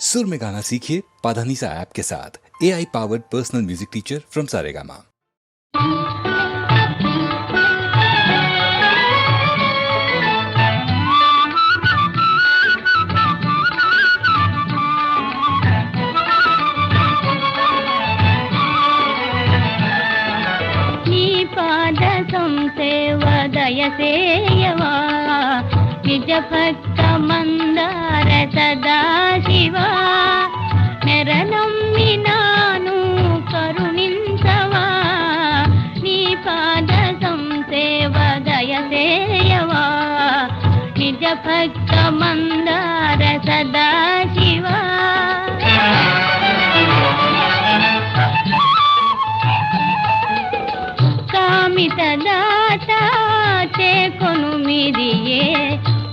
सुर में गाना सीखिए पाधानीसा ऐप के साथ। A I powered personal music teacher from Saregama वदयसेयवा निजभक्तमन्दार सदा భక్త మందార సదా శివా కామిత దాత చేకొను మిరియే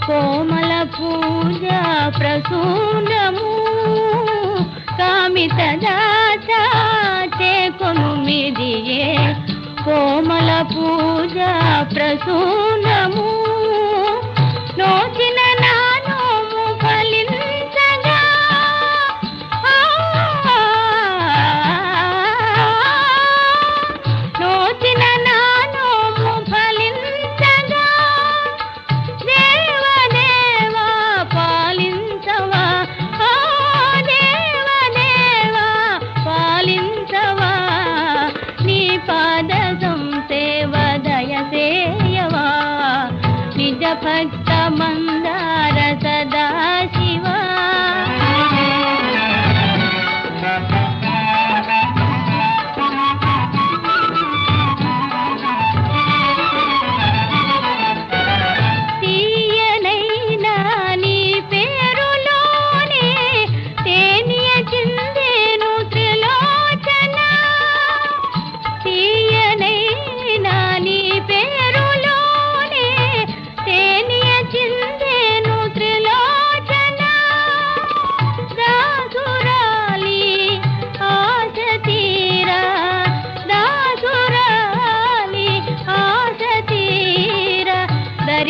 కోమల పూజ ప్రసూనము. కామిత దాత చేకొను మిరియే కోమల పూజ ప్రసూనము. నిజ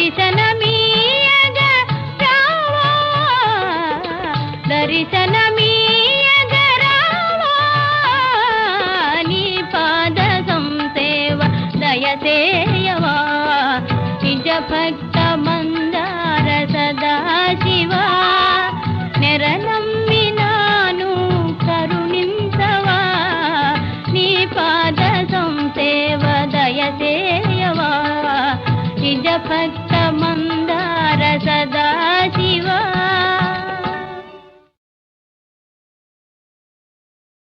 దర్శనమీయగ రావా? దర్శనమీయగ రావా? నీ పాద సంసేవ దయసేయవా? నిజ భక్త మందార సదా శివా? నెరనమ్మినాను కరుణించవా? నీ పాద సంసేవ దయసేయవా? నిజ భక్త